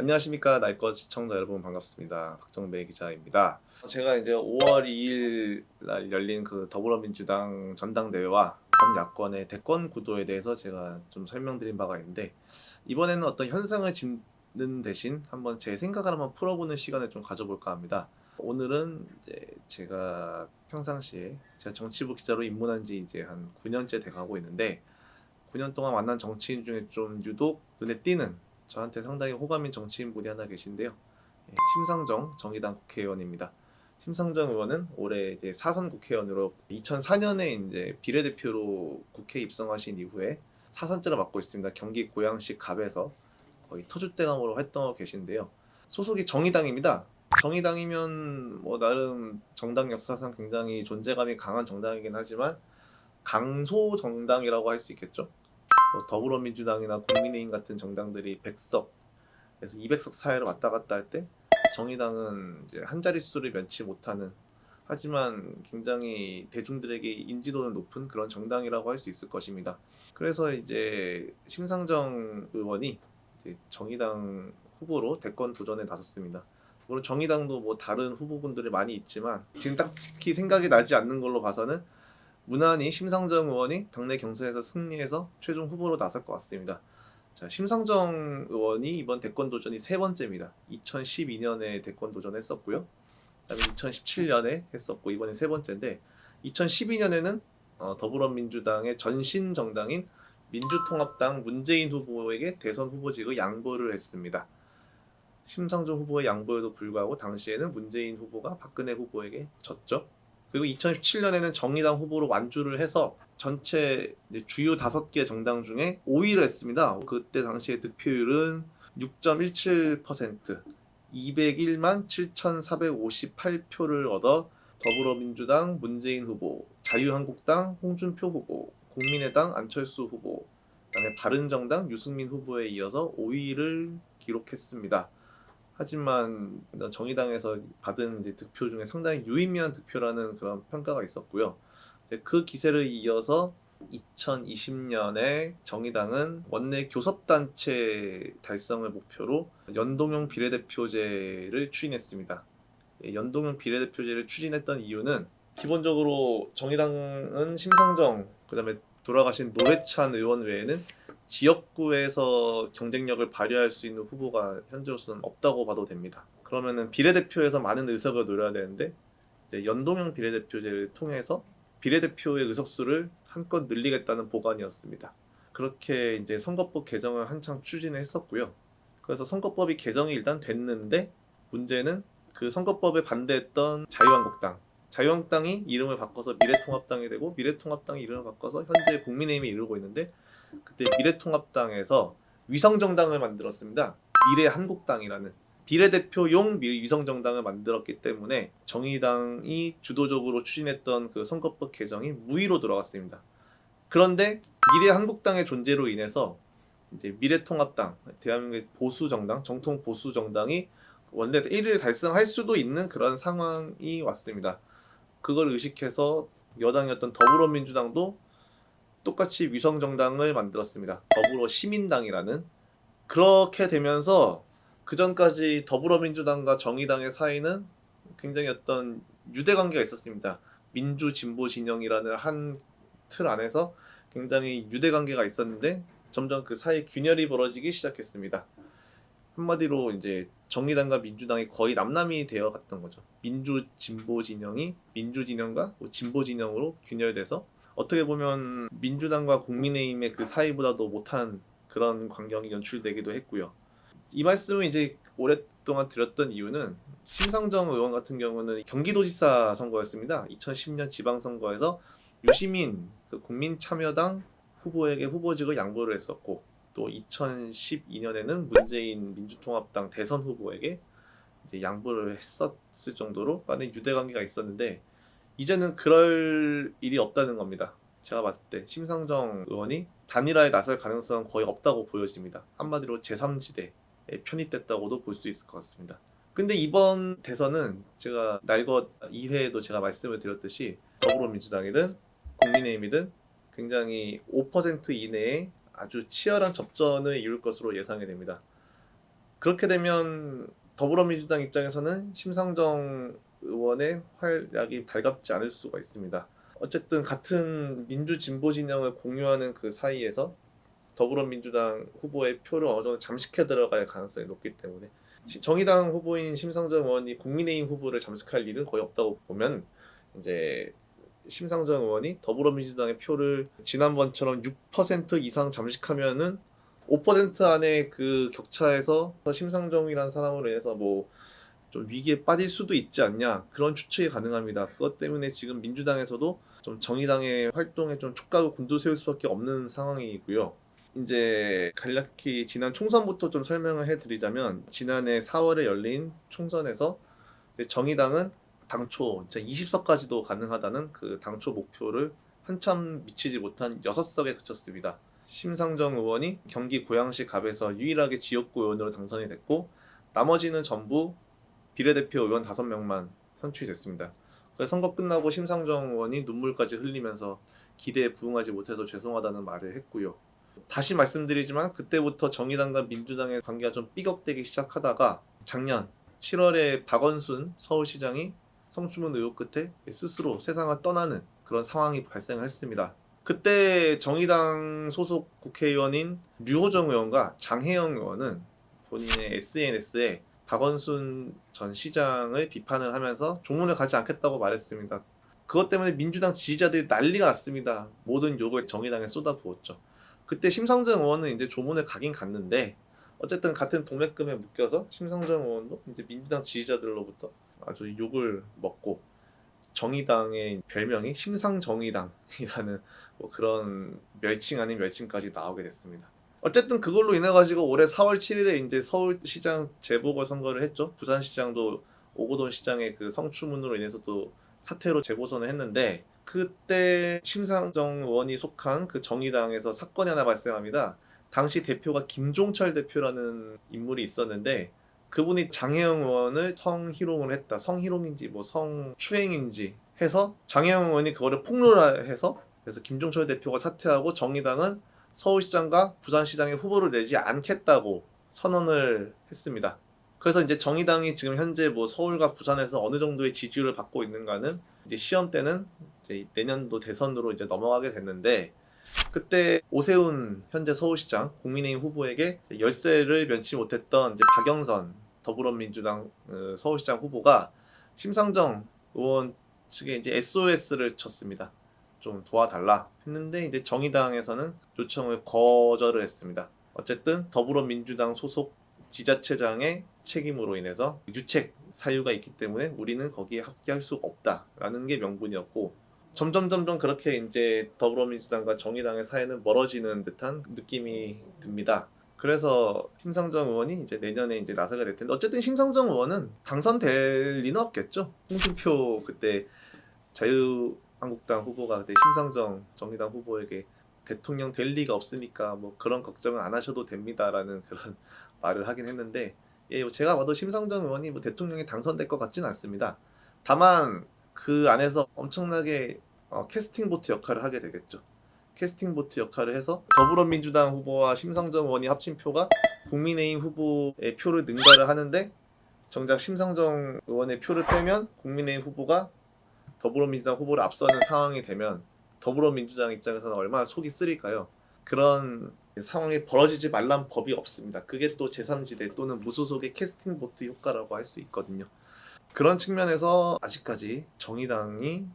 안녕하십니까 날것 시청자 여러분 반갑습니다. 박정배 기자입니다. 제가 이제 5월 2일 날 열린 그 더불어민주당 전당대회와 범야권의 대권 구도에 대해서 제가 좀 설명드린 바가 있는데 이번에는 어떤 현상을 짚는 대신 한번 제 생각을 한번 풀어보는 시간을 좀 가져볼까 합니다. 오늘은 이제 제가 평상시에 제가 정치부 기자로 입문한 지 이제 한 9년째 돼가고 있는데 9년 동안 만난 정치인 중에 좀 유독 눈에 띄는 저한테 상당히 호감인 정치인 분이 하나 계신데요. 예, 심상정 정의당 국회의원입니다. 심상정 의원은 올해 이제 사선 국회의원으로 2004년에 이제 비례대표로 국회에 입성하신 이후에 사선째를 맡고 있습니다. 경기 고양시 갑에서 거의 터줏대감으로 활동하고 계신데요. 소속이 정의당입니다. 정의당이면 뭐 나름 정당 역사상 굉장히 존재감이 강한 정당이긴 하지만 강소 정당이라고 할 수 있겠죠. 뭐 더불어민주당이나 국민의힘 같은 정당들이 100석에서 200석 사이로 왔다 갔다 할 때 정의당은 이제 한 자릿수를 면치 못하는 하지만 굉장히 대중들에게 인지도는 높은 그런 정당이라고 할 수 있을 것입니다. 그래서 이제 심상정 의원이 이제 정의당 후보로 대권 도전에 나섰습니다. 물론 정의당도 뭐 다른 후보분들이 많이 있지만 지금 딱히 생각이 나지 않는 걸로 봐서는 무난히 심상정 의원이 당내 경선에서 승리해서 최종 후보로 나설 것 같습니다. 자, 심상정 의원이 이번 대권 도전이 세 번째입니다. 2012년에 대권 도전했었고요. 그다음에 2017년에 했었고 이번에 세 번째인데 2012년에는 어, 더불어민주당의 전신 정당인 민주통합당 문재인 후보에게 대선 후보직을 양보를 했습니다. 심상정 후보의 양보에도 불구하고 당시에는 문재인 후보가 박근혜 후보에게 졌죠. 그리고 2017년에는 정의당 후보로 완주를 해서 전체 주요 다섯 개 정당 중에 5위를 했습니다. 그때 당시의 득표율은 6.17%, 201만 7,458표를 얻어 더불어민주당 문재인 후보, 자유한국당 홍준표 후보, 국민의당 안철수 후보, 그다음에 바른정당 유승민 후보에 이어서 5위를 기록했습니다. 하지만 정의당에서 받은 이제 득표 중에 상당히 유의미한 득표라는 그런 평가가 있었고요. 그 기세를 이어서 2020년에 정의당은 원내 교섭단체 달성을 목표로 연동형 비례대표제를 추진했습니다. 예, 연동형 비례대표제를 추진했던 이유는 기본적으로 정의당은 심상정 그 다음에 돌아가신 노회찬 의원 외에는 지역구에서 경쟁력을 발휘할 수 있는 후보가 현재로서는 없다고 봐도 됩니다. 그러면은 비례대표에서 많은 의석을 노려야 되는데 이제 연동형 비례대표제를 통해서 비례대표의 의석수를 한껏 늘리겠다는 보관이었습니다. 그렇게 이제 선거법 개정을 한창 추진했었고요. 그래서 선거법이 개정이 일단 됐는데 문제는 그 선거법에 반대했던 자유한국당 자유한국당이 이름을 바꿔서 미래통합당이 되고 미래통합당이 이름을 바꿔서 현재 국민의힘에 이르고 있는데 그때 미래통합당에서 위성정당을 만들었습니다. 미래한국당이라는 비례대표용 미- 위성정당을 만들었기 때문에 정의당이 주도적으로 추진했던 그 선거법 개정이 무의로 돌아갔습니다. 그런데 미래한국당의 존재로 인해서 이제 미래통합당, 대한민국의 보수 정당, 정통 보수 정당이 원래 1위를 달성할 수도 있는 그런 상황이 왔습니다. 그걸 의식해서 여당이었던 더불어민주당도 똑같이 위성 정당을 만들었습니다. 더불어 시민당이라는 그렇게 되면서 그 전까지 더불어민주당과 정의당의 사이는 굉장히 어떤 유대 관계가 있었습니다. 민주 진보 진영이라는 한 틀 안에서 굉장히 유대 관계가 있었는데 점점 그 사이 균열이 벌어지기 시작했습니다. 한마디로 이제 정의당과 민주당이 거의 남남이 되어 갔던 거죠. 민주 진보 진영이 민주 진영과 뭐 진보 진영으로 균열돼서 어떻게 보면 민주당과 국민의힘의 그 사이보다도 못한 그런 광경이 연출되기도 했고요. 이 말씀을 이제 오랫동안 드렸던 이유는 심상정 의원 같은 경우는 경기도지사 선거였습니다. 2010년 지방선거에서 유시민 그 국민참여당 후보에게 후보직을 양보를 했었고 또 2012년에는 문재인 민주통합당 대선 후보에게 양보를 했었을 정도로 많은 유대 관계가 있었는데 이제는 그럴 일이 없다는 겁니다. 제가 봤을 때 심상정 의원이 단일화에 나설 가능성은 거의 없다고 보여집니다. 한마디로 제3지대에 편입됐다고도 볼 수 있을 것 같습니다. 근데 이번 대선은 제가 날것 2회에도 제가 말씀을 드렸듯이 더불어민주당이든 국민의힘이든 굉장히 5% 이내에 아주 치열한 접전을 이룰 것으로 예상이 됩니다. 그렇게 되면 더불어민주당 입장에서는 심상정 의원의 활약이 달갑지 않을 수가 있습니다. 어쨌든 같은 민주 진보 진영을 공유하는 그 사이에서 더불어민주당 후보의 표를 어느 정도 잠식해 들어갈 가능성이 높기 때문에 시- 정의당 후보인 심상정 의원이 국민의힘 후보를 잠식할 일은 거의 없다고 보면 이제 심상정 의원이 더불어민주당의 표를 지난번처럼 6% 이상 잠식하면은 5% 안에 그 격차에서 심상정이라는 사람으로 인해서 뭐 좀 위기에 빠질 수도 있지 않냐 그런 추측이 가능합니다. 그것 때문에 지금 민주당에서도 좀 정의당의 활동에 좀 촉각을 곤두세울 수밖에 없는 상황이고요. 이제 간략히 지난 총선부터 좀 설명을 해드리자면 지난해 4월에 열린 총선에서 정의당은 당초 20석까지도 가능하다는 그 당초 목표를 한참 미치지 못한 6석에 그쳤습니다. 심상정 의원이 경기 고양시 갑에서 유일하게 지역구 의원으로 당선이 됐고 나머지는 전부 비례대표 의원 5명만 선출이 됐습니다. 선거 끝나고 심상정 의원이 눈물까지 흘리면서 기대에 부응하지 못해서 죄송하다는 말을 했고요. 다시 말씀드리지만 그때부터 정의당과 민주당의 관계가 좀 삐걱대기 시작하다가 작년 7월에 박원순 서울시장이 성추문 의혹 끝에 스스로 세상을 떠나는 그런 상황이 발생했습니다. 그때 정의당 소속 국회의원인 류호정 의원과 장혜영 의원은 본인의 SNS에 박원순 전 시장을 비판을 하면서 조문을 가지 않겠다고 말했습니다. 그것 때문에 민주당 지지자들이 난리가 났습니다. 모든 욕을 정의당에 쏟아부었죠. 그때 심상정 의원은 이제 조문을 가긴 갔는데 어쨌든 같은 동맥금에 묶여서 심상정 의원도 이제 민주당 지지자들로부터 아주 욕을 먹고 정의당의 별명이 심상정의당이라는 뭐 그런 멸칭 아닌 멸칭까지 나오게 됐습니다. 어쨌든 그걸로 인해 가지고 올해 4월 7일에 이제 서울시장 재보궐 선거를 했죠. 부산시장도 오고돈 시장의 그 성추문으로 인해서도 사퇴로 재보선을 했는데 그때 심상정 의원이 속한 그 정의당에서 사건이 하나 발생합니다. 당시 대표가 김종철 대표라는 인물이 있었는데 그분이 장혜영 의원을 성희롱을 했다. 성희롱인지 뭐 성추행인지 해서 장혜영 의원이 그거를 폭로를 해서 그래서 김종철 대표가 사퇴하고 정의당은 서울시장과 부산시장에 후보를 내지 않겠다고 선언을 했습니다. 그래서 이제 정의당이 지금 현재 뭐 서울과 부산에서 어느 정도의 지지율을 받고 있는가는 이제 시험 때는 이제 내년도 대선으로 이제 넘어가게 됐는데 그때 오세훈 현재 서울시장 국민의힘 후보에게 열세를 면치 못했던 이제 박영선 더불어민주당 어, 서울시장 후보가 심상정 의원 측에 이제 SOS를 쳤습니다. 좀 도와달라 했는데 이제 정의당에서는 요청을 거절을 했습니다. 어쨌든 더불어민주당 소속 지자체장의 책임으로 인해서 유책 사유가 있기 때문에 우리는 거기에 합계할 수 없다라는 게 명분이었고 점점 점점 그렇게 이제 더불어민주당과 정의당의 사이는 멀어지는 듯한 느낌이 듭니다. 그래서 심상정 의원이 이제 내년에 이제 나서게 될 텐데 어쨌든 심상정 의원은 당선될 리는 없겠죠. 홍준표 그때 자유 한국당 후보가 그때 심상정 정의당 후보에게 대통령 될 리가 없으니까 뭐 그런 걱정은 안 하셔도 됩니다라는 그런 말을 하긴 했는데 예, 제가 봐도 심상정 의원이 뭐 대통령에 당선될 것 같지는 않습니다. 다만 그 안에서 엄청나게 어, 캐스팅 보트 역할을 하게 되겠죠. 캐스팅 보트 역할을 해서 더불어민주당 후보와 심상정 의원이 합친 표가 국민의힘 후보의 표를 능가를 하는데 정작 심상정 의원의 표를 빼면 국민의힘 후보가 더불어민주당 후보를 앞서는 상황이 되면 더불어민주당 입장에서는 얼마나 속이 쓰릴까요? 그런 상황이 벌어지지 말란 법이 없습니다. 그게 또 제3지대 또는 무소속의 캐스팅 보트 효과라고 할 수 있거든요. 그런 측면에서 아직까지 정의당이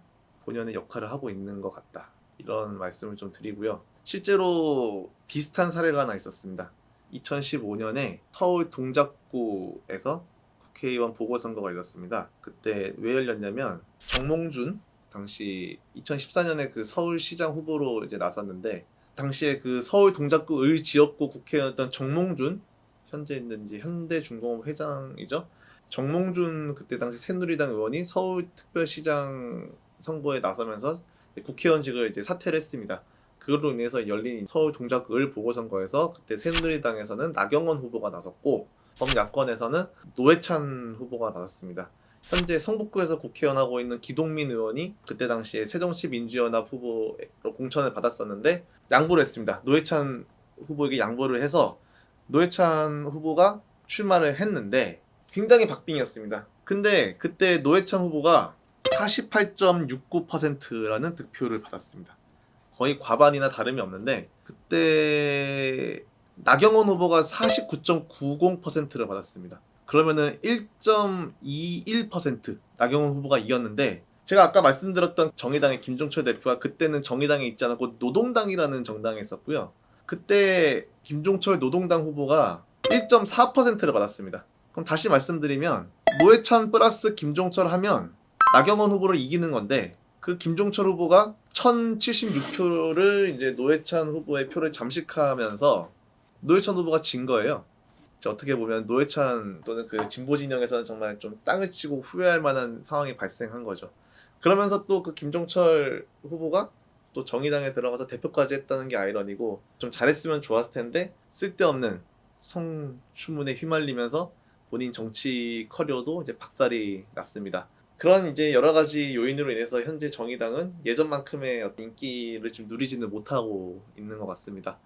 본연의 역할을 하고 있는 것 같다. 이런 말씀을 좀 드리고요. 실제로 비슷한 사례가 하나 있었습니다. 2015년에 서울 동작구에서 국회의원 보궐선거가 열렸습니다. 그때 왜 열렸냐면 정몽준 당시 2014년에 그 서울시장 후보로 이제 나섰는데 당시에 그 서울 동작구 을 지역구 국회의원이었던 정몽준 현재 있는 이제 현대중공업 회장이죠. 정몽준 그때 당시 새누리당 의원이 서울특별시장 선거에 나서면서 국회의원직을 이제 사퇴를 했습니다. 그걸로 인해서 열린 서울 동작구 을 보궐선거에서 그때 새누리당에서는 나경원 후보가 나섰고 범야권에서는 노회찬 후보가 나섰습니다. 현재 성북구에서 국회의원 하고 있는 기동민 의원이 그때 당시에 새정치민주연합 후보로 공천을 받았었는데 양보를 했습니다. 노회찬 후보에게 양보를 해서 노회찬 후보가 출마를 했는데 굉장히 박빙이었습니다. 근데 그때 노회찬 후보가 48.69%라는 득표를 받았습니다. 거의 과반이나 다름이 없는데 그때 나경원 후보가 49.90%를 받았습니다. 그러면은 1.21% 나경원 후보가 이겼는데 제가 아까 말씀드렸던 정의당의 김종철 대표가 그때는 정의당에 있지 않았고 노동당이라는 정당에 있었고요. 그때 김종철 노동당 후보가 1.4%를 받았습니다. 그럼 다시 말씀드리면 노회찬 플러스 김종철 하면 나경원 후보를 이기는 건데 그 김종철 후보가 1076표를 이제 노회찬 후보의 표를 잠식하면서 노회찬 후보가 진 거예요. 어떻게 보면 노회찬 또는 그 진보 진영에서는 정말 좀 땅을 치고 후회할 만한 상황이 발생한 거죠. 그러면서 또 그 김종철 후보가 또 정의당에 들어가서 대표까지 했다는 게 아이러니고 좀 잘했으면 좋았을 텐데 쓸데없는 성추문에 휘말리면서 본인 정치 커리어도 이제 박살이 났습니다. 그런 이제 여러 가지 요인으로 인해서 현재 정의당은 예전만큼의 인기를 좀 누리지는 못하고 있는 것 같습니다.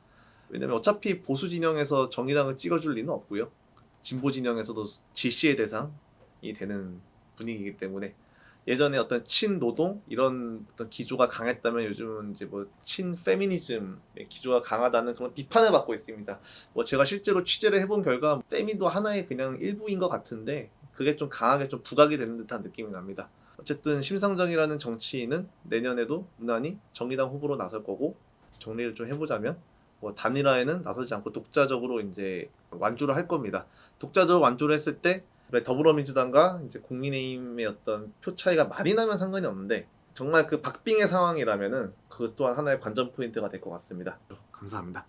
왜냐면 어차피 보수 진영에서 정의당을 찍어줄 리는 없고요. 진보 진영에서도 질시의 대상이 되는 분위기이기 때문에 예전에 어떤 친노동 이런 어떤 기조가 강했다면 요즘은 이제 뭐 친페미니즘의 기조가 강하다는 그런 비판을 받고 있습니다. 뭐 제가 실제로 취재를 해본 결과 페미도 하나의 그냥 일부인 것 같은데 그게 좀 강하게 좀 부각이 되는 듯한 느낌이 납니다. 어쨌든 심상정이라는 정치인은 내년에도 무난히 정의당 후보로 나설 거고 정리를 좀 해보자면 뭐 단일화에는 나서지 않고 독자적으로 이제 완주를 할 겁니다. 독자적으로 완주를 했을 때 더불어민주당과 이제 국민의힘의 어떤 표 차이가 많이 나면 상관이 없는데 정말 그 박빙의 상황이라면은 그것 또한 하나의 관전 포인트가 될 것 같습니다. 감사합니다.